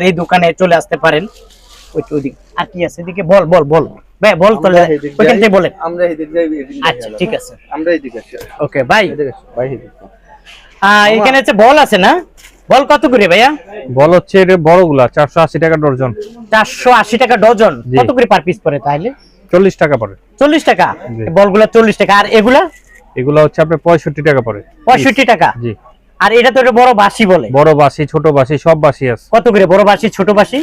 চান এই দোকানে চলে আসতে পারেন। ওইদিকে আর কি আছে? এদিকে বল বল বল। ভাই বল তাহলে ওইখান থেকে বলেন। আমরা এদিক যাই আচ্ছা ঠিক আছে। আমরা এদিকে আছি। ওকে ভাই ভাই এখানে হচ্ছে বল আছে না? বল কত করে ভাইয়া? বল হচ্ছে বড়গুলা চারশো আশি টাকা ডর্জন চারশো আশি টাকা ডজন। কত করে পার পিস পড়ে তাহলে? চল্লিশ টাকা পড়ে। চল্লিশ টাকা? বলগুলা চল্লিশ টাকা। আর এগুলা? এগুলো হচ্ছে আপনার পঁয়ষট্টি টাকা পড়ে। পঁয়ষট্টি টাকা? জি। আর এটা তো বড় বাসি বলে। বড় বাসি ছোট বাসি সব বাসি আছে। কত করে? বড় বাসি ছোট বাসি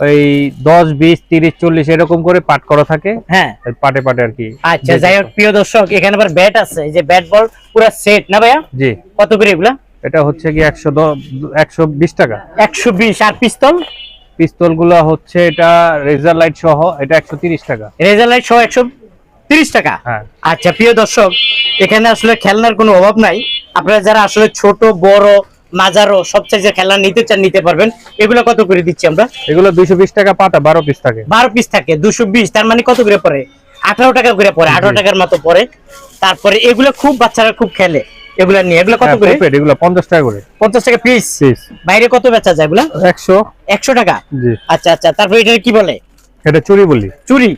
ওই দশ বিশ তিরিশ চল্লিশ এরকম করে পাট করা থাকে। হ্যাঁ। পাটে পাটে আর কি। আচ্ছা যাই হোক প্রিয় দর্শক এখানে আবার ব্যাট আছে। এই যে ব্যাট বল পুরো সেট না ভাইয়া? জি। কত করে এগুলা? এটা হচ্ছে কি একশো একশো বিশ টাকা। একশো বিশ আর পিস্তল? পিস্তলগুলা হচ্ছে এটা রেজার লাইট সহ এটা একশো তিরিশ টাকা। রেজার লাইট সহ একশো তিরিশ টাকা। হ্যাঁ। আচ্ছা প্রিয় দর্শক এখানে আসলে খেলনার কোনো অভাব নাই। আপনারা যারা আসলে ছোট বড় মাজারো সব সাইজের খেলনা নিতে চান নিতে পারবেন। এগুলো কত করে দিচ্ছি আমরা? এগুলো দুইশো বিশ টাকা পাতা বারো পিস থাকে। বারো পিস থাকে দুশো বিশ তার মানে কত করে পরে আঠারো টাকা করে পরে আঠারো টাকার মতো পরে তারপরে এগুলো খুব বাচ্চারা খুব খেলে। এগুলা নিয়ে এগুলো কত হ্যাঁ, করে? এগুলো টাকা করে। পঞ্চাশ টাকা পিস বাইরে কত বেচা যায় এগুলা? একশো। একশো টাকা? জি। আচ্ছা আচ্ছা তারপরে এটা কি বলে? এটা চুরি বলি। চুরি?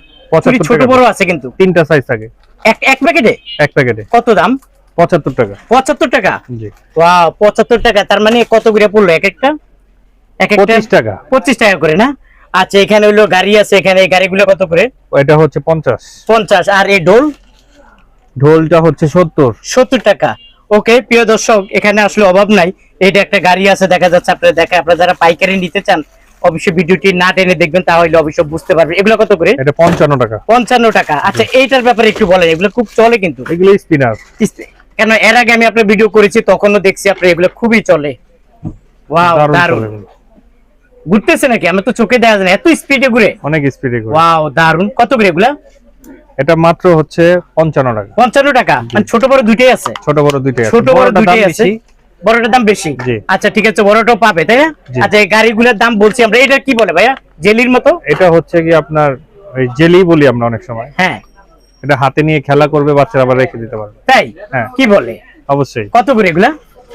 চুরি 75 ছোট বড় আছে কিন্তু। তিনটা সাইজ থাকে। এক এক প্যাকেটে এক প্যাকেটে কত দাম? পঁচাত্তর টাকা। পঁচাত্তর টাকা? জি। ওয়াও পঁচাত্তর টাকা। তার মানে কত করে পড়ল এক একটা? এক একটা? পঁচিশ টাকা। পঁচিশ টাকা করে না? আচ্ছা এখানে হইল গাড়ি আছে এখানে এই গাড়িগুলো কত করে? এটা হচ্ছে পঞ্চাশ। পঞ্চাশ। আর এই ডোল ঢোলটা হচ্ছে সত্তর। সত্তর টাকা। ওকে প্রিয় দর্শক এখানে আসলে অভাব নাই। এইটা একটা গাড়ি আছে দেখা যাচ্ছে আপনারা দেখে আপনারা যারা পাইকারি নিতে চান অবশ্যই ভিডিওটি না টেনে দেখবেন তাহলে অবশ্যই বুঝতে পারবেন। এগুলো কত করে? এটা পঞ্চান্ন টাকা। পঞ্চান্ন টাকা। আচ্ছা এইটার ব্যাপারে একটু বলেন এগুলো খুব চলে কিন্তু। এগুলো স্পিনার কেন এর আগে আমি আপনার ভিডিও করেছি তখনও দেখছি আপনার এগুলো খুবই চলে। ওয়াও দারুণ ঘুরতেছে নাকি? আমি তো চোখে দেখা যায় না। এত স্পিডে ঘুরে? অনেক স্পিডে করে ওয়াও দারুণ। কত করে এগুলা? এটা মাত্র হচ্ছে পঞ্চান্ন টাকা। পঞ্চান্ন টাকা। মানে ছোট বড় দুইটাই আছে। ছোট বড় দুইটাই আছে। ছোট বড় দুইটাই আছে। বড়টার দাম বেশি। আচ্ছা ঠিক আছে বড়টাও পাবে তাই না? আচ্ছা এই গাড়িগুলোর দাম বলছি আমরা এটা কি বলে ভাইয়া? জেলির মতো? এটা হচ্ছে কি আপনার ওই জেলি বলি আমরা অনেক সময়। হ্যাঁ। এটা হাতে নিয়ে খেলা করবে বাচ্চারা আবার রেখে দিতে পারবে। তাই? হ্যাঁ। কি বলে? অবশ্যই। কত করে এগুলা?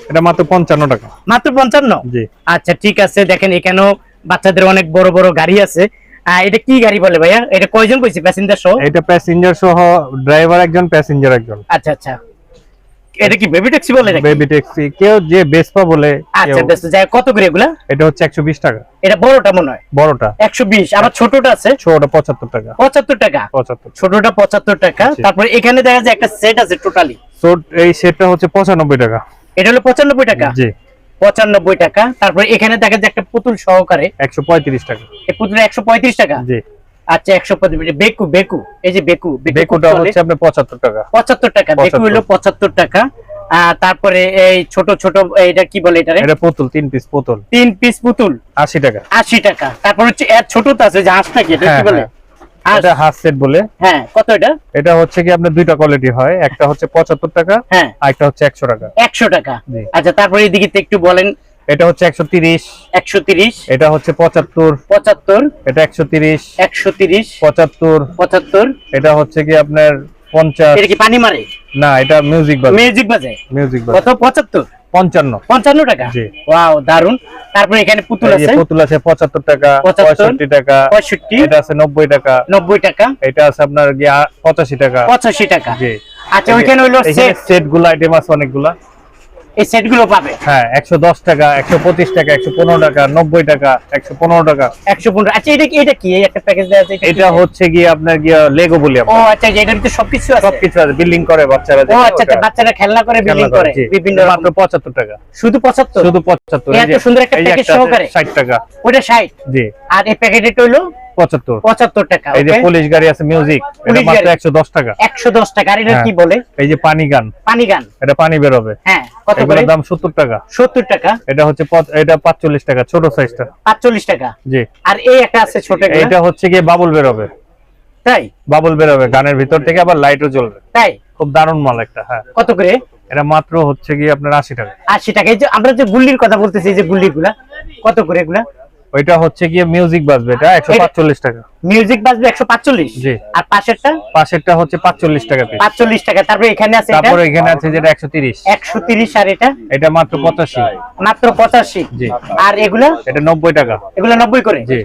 এটা মাত্র পঞ্চান্ন টাকা। মাত্র পঞ্চান্ন? জি। আচ্ছা ঠিক আছে দেখেন এখানেও বাচ্চাদের অনেক বড় বড় গাড়ি আছে। এটা কি গাড়ি বলে ভাইয়া? এটা কয়জন কইছে? প্যাসেঞ্জার সহ? এটা প্যাসেঞ্জার সহ ড্রাইভার একজন প্যাসেঞ্জার একজন। আচ্ছা আচ্ছা। এটা কি বেবি ট্যাক্সি বলে নাকি? বেবি ট্যাক্সি কেউ যে বেসপা বলে আচ্ছা বেশ যাই কত করে এগুলা? এটা হচ্ছে একশো বিশ টাকা। এটা বড়টা মনে হয়? বড়টা। একশো বিশ আবার ছোটটা আছে? ছোটটা পঁচাত্তর টাকা। পঁচাত্তর টাকা? পঁচাত্তর। ছোটটা পঁচাত্তর টাকা। জি। তারপর এখানে দেখা যায় একটা সেট আছে টোটালি তো এই সেটটা হচ্ছে পঁচানব্বই টাকা। এটা হলো পঁচানব্বই টাকা? জি। পঁচানব্বই টাকা। তারপর এখানে দেখা যায় একটা পুতুল সহকারে। একশো পঁয়ত্রিশ টাকা। এই পুতুল একশো পঁয়ত্রিশ টাকা? জি। আচ্ছা একশো পঁয়ত্রিশ বেকু বেকু এই যে বেকু বেকুটা হচ্ছে আপনার পঁচাত্তর টাকা। পঁচাত্তর টাকা বেকু হলো পঁচাত্তর টাকা। তারপরে এই ছোট ছোট এটা কি বলে এটা এটা পুতুল তিন পিস পুতুল। তিন পিস পুতুল। আশি টাকা। আশি টাকা। তারপর হচ্ছে এর ছোটটা আছে যে হাঁসটা কি এটা কি হ্যাঁ, বলে? হ্যাঁ। হাঁস এটা হাফ সেট বলে। হ্যাঁ কত এটা? এটা হচ্ছে কি আপনার দুইটা কোয়ালিটি হয়। একটা হচ্ছে পঁচাত্তর টাকা হ্যাঁ। আর একটা হচ্ছে একশো টাকা। একশো টাকা। আচ্ছা তারপরে এদিকে একটু বলেন এটা হচ্ছে একশো তিরিশ। এটা হচ্ছে পঁচাত্তর। পঁচাত্তর। এটা একশো তিরিশ। একশো তিরিশ। পঁচাত্তর। পঁচাত্তর। এটা হচ্ছে কি আপনার পঞ্চাশ। এটা কি পানি মারে? না এটা মিউজিক বাজে। মিউজিক বাজে? মিউজিক কত? বাজে পঁচাত্তর? পঞ্চান্ন। পঞ্চান্ন টাকা? ওয়াও দারুণ তারপরে এখানে পুতুল আছে? পুতুল আছে পঁচাত্তর টাকা 75 পঁয়ষট্টি টাকা। পঁয়ষট্টি। এটা আছে নব্বই টাকা। নব্বই টাকা। এটা আছে আপনার গিয়ে পঁচাশি টাকা। পঁচাশি টাকা। জি। আচ্ছা ওইখানে হইল সেটগুলো আইটেম আছে অনেকগুলা। এই সেটগুলো পাবে? হ্যাঁ একশো দশ টাকা একশো পঁচিশ টাকা একশো পনেরো টাকা নব্বই টাকা একশো পনেরো টাকা। একশো পনেরো আচ্ছা এটা কি এটা কি? এই একটা প্যাকেজ আছে এটা হচ্ছে গিয়ে আপনার গিয়ে লেগো বলি ও আচ্ছা এটার ভিতরে সবকিছু আছে? সবকিছু আছে বিল্ডিং করে বাচ্চারা ও আচ্ছা আচ্ছা বাচ্চারা খেলনা করে বিল্ডিং করে বিভিন্ন মাত্র পঁচাত্তর টাকা। শুধু পঁচাত্তর? শুধু পঁচাত্তর এই এত সুন্দর একটা প্যাকেজ সহকারে? ষাট টাকা। ওটা ষাট? জি। আর এই প্যাকেটে হইল? পঁচাত্তর। পঁচাত্তর টাকা এই যে পুলিশ গাড়ি আছে মিউজিক এটা মাত্র টাকা। একশো দশ টাকা আর এটা হ্যাঁ। কি বলে? এই যে পানি গান। পানি গান। এটা পানি বেরোবে। হ্যাঁ। কত করে? দাম সত্তর টাকা। সত্তর টাকা। এটা হচ্ছে এটা পাঁচচল্লিশ টাকা ছোট সাইজটা পাঁচচল্লিশ টাকা। জি। আর এই একটা আছে ছোট এটা হচ্ছে গিয়ে বাবুল বেরোবে। তাই? বাবুল বেরোবে গানের ভিতর থেকে আবার লাইটও জ্বলবে। তাই? খুব দারুণ মাল একটা হ্যাঁ। কত করে? এটা মাত্র হচ্ছে গিয়ে আপনার আশি টাকা। আশি টাকা। এই যে আমরা যে গুল্লির কথা বলতেছি যে গুল্লি গুলা কত করে এগুলা? ওইটা হচ্ছে গিয়ে মিউজিক বাজবে এটা একশো পাঁচচল্লিশ টাকা। মিউজিক বাজবে একশো পাঁচচল্লিশ? জি। আর পাশেরটা? পাশেরটা হচ্ছে পাঁচচল্লিশ টাকা পিস পাঁচচল্লিশ টাকা। তারপরে এখানে আছে এটা? তারপরে এখানে আছে যেটা একশো তিরিশ। একশো তিরিশ আর এটা? এটা মাত্র পঁচাশি। মাত্র পঁচাশি। জি। আর এগুলো? এটা নব্বই টাকা। এগুলো নব্বই করে? জি।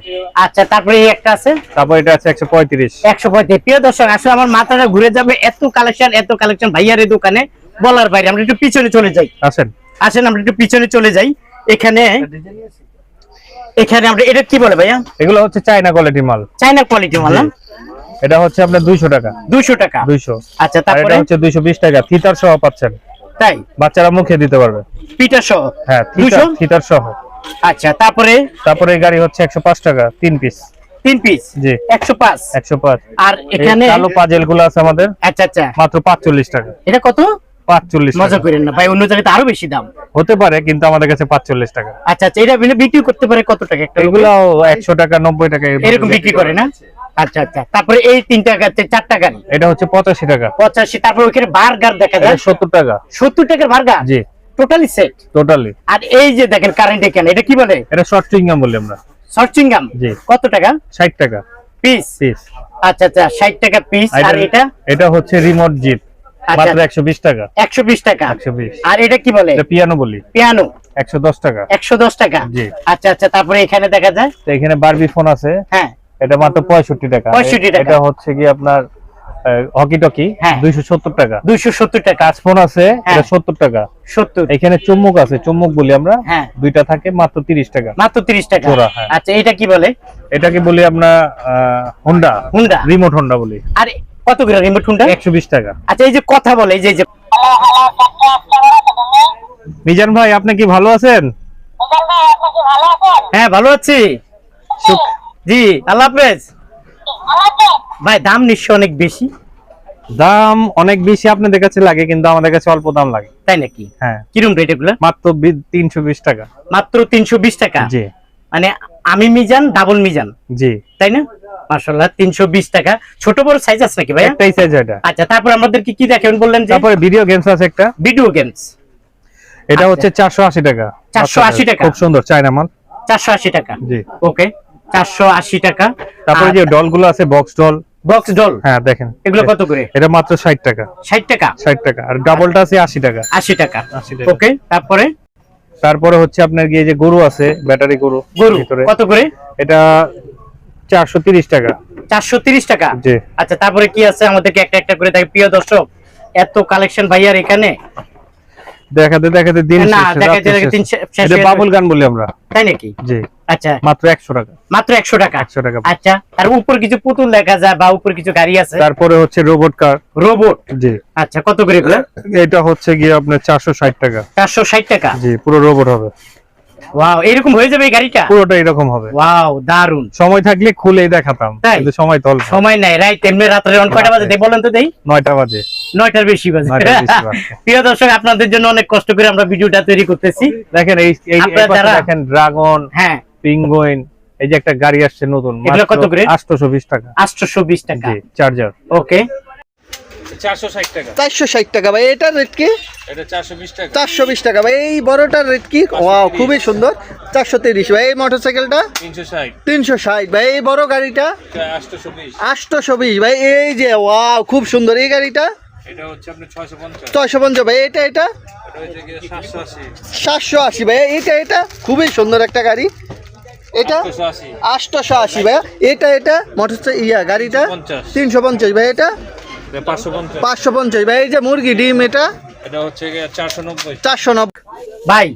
আচ্ছা তারপরে এই একটা আছে? তারপর এটা আছে একশো পঁয়ত্রিশ। একশো পঁয়ত্রিশ। প্রিয় দর্শক আসলে আমার মাথাটা ঘুরে যাবে এত কালেকশন এত কালেকশন ভাইয়ার এই দোকানে। বলার বাইরে আমরা একটু পিছনে চলে যাই। আসেন। আসেন আমরা একটু পিছনে চলে যাই। এখানে এখানে আমরা এটা কি বলে ভাইয়া? এগুলো হচ্ছে চাইনা কোয়ালিটি মাল। চাইনা কোয়ালিটি মাল না? এটা হচ্ছে আপনার দুইশো টাকা। দুইশো টাকা? দুইশো। আচ্ছা তারপরে এটা হচ্ছে দুইশো বিশ টাকা। থিতার সহ পাচ্ছেন। তাই? বাচ্চারা মুখে দিতে পারবে। পিটা সহ? হ্যাঁ দুইশো? থিতার থিতার সহ। আচ্ছা তারপরে? তারপরে গাড়ি হচ্ছে একশো পাঁচ টাকা তিন পিস তিন পিস জি। একশো পাঁচ? একশো পাঁচ। আর এখানে কালো পাজেলগুলো আছে আমাদের। আচ্ছা আচ্ছা। মাত্র পাঁচচল্লিশ টাকা। এটা কত? পাঁচচল্লিশ মজা করেন না। ভাই অন্য আরও বেশি দাম। হতে পারে কিন্তু আমাদের কাছে পাঁচচল্লিশ টাকা। আচ্ছা আচ্ছা এটা বিক্রি করতে পারে কত টাকা একটা এগুলো একশো টাকা নব্বই টাকা এরকম এরকম বিক্রি করে না? আচ্ছা আচ্ছা তারপরে এই এটা হচ্ছে টাকা। তারপর বার্গার দেখা যায়। সত্তর টাকা। সত্তর টাকার বার্গার? জি। টোটালি সেট টোটালি আর এই যে দেখেন কারেন্ট এখানে এটা কি বলে? এটা শর্ট চুইংগাম বলি আমরা। জি। কত টাকা? ষাট টাকা। পিস পিস আচ্ছা আচ্ছা ষাট টাকা পিস আর এটা এটা? হচ্ছে রিমোট জিপ। মাত্র একশো বিশ টাকা। একশো বিশ টাকা। একশো বিশ। আর এটা কি বলে? এটা পিয়ানো বলি। পিয়ানো। একশো দশ টাকা। একশো দশ টাকা? জি। আচ্ছা আচ্ছা তারপরে এখানে দেখা যায়? তো এখানে বারবি ফোন আছে। হ্যাঁ। এটা মাত্র পঁয়ষট্টি টাকা। 65 টাকা। এটা হচ্ছে কি আপনার হকি টকি হ্যাঁ। দুইশো সত্তর টাকা। দুইশো সত্তর টাকা। কাজ ফোন আছে হ্যাঁ। এটা সত্তর টাকা। সত্তর। এখানে চুম্বক আছে চুম্বক বলি আমরা। হ্যাঁ। দুইটা থাকে মাত্র তিরিশ টাকা। মাত্র তিরিশ টাকা। জোড়া, হ্যাঁ। আচ্ছা এটা কি বলে? এটাকে বলি আমরা হোন্ডা হুন্ডা রিমোট হোন্ডা বলি। আর কত করে রিমোট একশো বিশ টাকা। আচ্ছা এই যে কথা বলে এই যে এই যে। মিজান ভাই আপনি কি ভালো আছেন? হ্যাঁ ভালো আছি। জি আল্লাহ হাফেজ। ভাই দাম নিশ্চয় অনেক বেশি? দাম অনেক বেশি আপনাদের কাছে লাগে কিন্তু আমাদের কাছে অল্প দাম লাগে। তাই নাকি? হ্যাঁ। কিরম রেট এগুলো? মাত্র তিনশো বিশ টাকা। মাত্র তিনশো বিশ টাকা? জি। মানে আমি মিজান ডাবল মিজান। জি। তাই না? তিনশো বিশ টাকা। ছোট বড় সাইজ আছে নাকি ভাই একটাই সাইজ এটা। আচ্ছা তারপর আমাদেরকে কি দেখেন বললেন যে? তারপরে ভিডিও গেমস আছে একটা। ভিডিও গেমস এটা আচ্ছা। হচ্ছে আশি টাকা। 480 টাকা? খুব সুন্দর চায়না মাল। টাকা? জি। ওকে টাকা। তারপরে যে ডল আছে বক্স ডল বক্স ডল হ্যাঁ দেখেন। এগুলো কত করে? এটা মাত্র ষাট টাকা। ষাট টাকা? ষাট টাকা। আর ডাবলটা আছে আশি টাকা। আশি টাকা। 80 টাকা। ওকে তারপরে? তারপরে হচ্ছে আপনার গিয়ে যে গরু আছে ব্যাটারি গরু গরু ভিতরে। কত করে? এটা চারশো তিরিশ টাকা। চারশো তিরিশ টাকা? জি। আচ্ছা তারপরে কি আছে আমাদেরকে একটা একটা করে দেখে প্রিয় দর্শক এত কালেকশন ভাইয়ার এখানে? দেখাতে দেখাতে দিন না, দেখাতে দেখাতে শেষ। দিন শে- শেষ এটা বাবুল গান বলি আমরা। তাই নাকি? জি। আচ্ছা। মাত্র টাকা। মাত্র একশো টাকা? একশো টাকা। আচ্ছা আর উপর কিছু পুতুল দেখা যায় বা উপর কিছু গাড়ি আছে? তারপরে হচ্ছে রোবট কার রোবট জি। আচ্ছা কত করে এটা হচ্ছে গিয়ে আপনার চারশো ষাট টাকা। চারশো ষাট টাকা? জি পুরো রোবট হবে। ওয়াও এরকম হয়ে যাবে এই গাড়িটা? পুরোটা এরকম হবে। ওয়াও দারুণ সময় থাকলে খুলেই দেখাতাম। কিন্তু সময় তো সময় নাই রাইট এমনি রাত্রে অন কয়টা বাজে? বলেন তো দেই। নয়টা বাজে। নয়টার বেশি বাজে। প্রিয় দর্শক আপনাদের জন্য অনেক কষ্ট করে আমরা ভিডিওটা তৈরি করতেছি। দেখেন এই এই দেখেন ড্রাগন হ্যাঁ। পিঙ্গুইন এই যে একটা গাড়ি আসছে নতুন কত করে? আটশোশো বিশ টাকা। আটশোশো বিশ টাকা। জি চার্জার ওকে চারশো ষাট টাকা। ভাই এটার রেট কি? চারশো বিশ টাকা। ভাই এই বড়টার রেট কি? ওয়াও খুবই সুন্দর। চারশো তিরিশ ভাই এই মোটরসাইকেলটা? তিনশো ষাট। তিনশো ষাট ভাই এই বড় গাড়িটা? আটশোশো বিশ ভাই এই যে ওয়াও খুব সুন্দর। এই গাড়িটা? ছয়শো পঞ্চাশ। ভাই এটা এটা? সাতশো আশি। ভাই এটা এটা? খুবই সুন্দর একটা গাড়ি। এটা? আশি। আটশোশো আশি ভাই এটা এটা? মোটরসাইকেল ইয়া গাড়িটা? তিনশো পঞ্চাশ ভাই এটা? পাঁচশো পঞ্চাশ। পাঁচশো পঞ্চাশ। ভাই এই যে মুরগি ডিম এটা? এটা হচ্ছে চারশো নব্বই। চারশো নব্বই। ভাই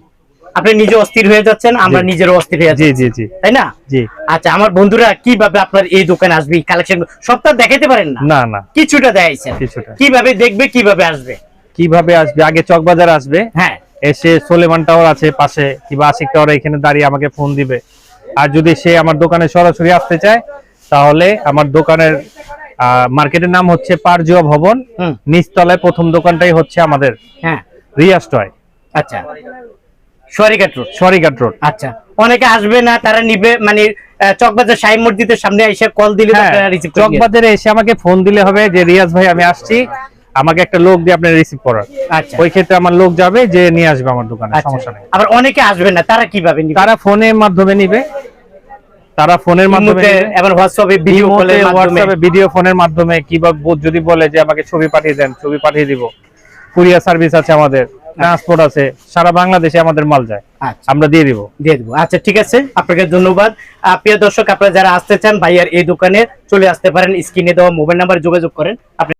আপনি নিজে অস্থির হয়ে যাচ্ছেন আমরা নিজেরও অস্থির হয়ে যাচ্ছি। জি জি। তাই না? জি। আচ্ছা আমার বন্ধুরা কীভাবে আপনার এই দোকানে আসবে কালেকশন সবটা দেখাইতে পারেন না? না না। কিছুটা দেখাইছেন। কিছুটা। কীভাবে দেখবে কীভাবে আসবে? কীভাবে আসবে? আগে চকবাজার আসবে। হ্যাঁ। এসে সোলেমান টাওয়ার আছে পাশে কিংবা আশিক টাওয়ার এখানে দাঁড়িয়ে আমাকে ফোন দিবে। আর যদি সে আমার দোকানে সরাসরি আসতে চায় তাহলে আমার দোকানের মার্কেটের নাম হচ্ছে পারজুয়া ভবন। নিচতলায় প্রথম দোকানটাই হচ্ছে আমাদের হ্যাঁ। রিয়াস টয় আচ্ছা। সরিঘাট রোড। সরিঘাট রোড। আচ্ছা। অনেকে আসবে না তারা নিবে মানে চকবাজার সাই মসজিদের সামনে এসে কল দিলে হ্যাঁ রিসিভ চকবাজারে এসে আমাকে ফোন দিলে হবে যে রিয়াজ ভাই আমি আসছি। আমাকে একটা লোক দিয়ে আপনি রিসিভ করার আচ্ছা। ওই ক্ষেত্রে আমার লোক যাবে যে নিয়ে আসবে আমার দোকানে আচ্ছা। সমস্যা নেই। আবার অনেকে আসবে না তারা কীভাবে নিবে? তারা ফোনের মাধ্যমে নিবে। তারা ফোনের মাধ্যমে ইমোতে হোয়াটসঅ্যাপে ভিডিও মাধ্যমে। হোয়াটসঅ্যাপে ভিডিও ফোনের মাধ্যমে কিংবা যদি বলে যে আমাকে ছবি পাঠিয়ে দেন ছবি পাঠিয়ে দিব। কুরিয়ার সার্ভিস আছে আমাদের ট্রান্সপোর্ট আছে সারা বাংলাদেশে আমাদের মাল যায়। আচ্ছা। আমরা দিয়ে দিব। দিয়ে দেবো। আচ্ছা ঠিক আছে আপনাকে ধন্যবাদ। প্রিয় দর্শক আপনারা যারা আসতে চান ভাইয়ার এই দোকানে চলে আসতে পারেন। স্ক্রিনে দেওয়া মোবাইল নাম্বার যোগাযোগ করেন। আপনি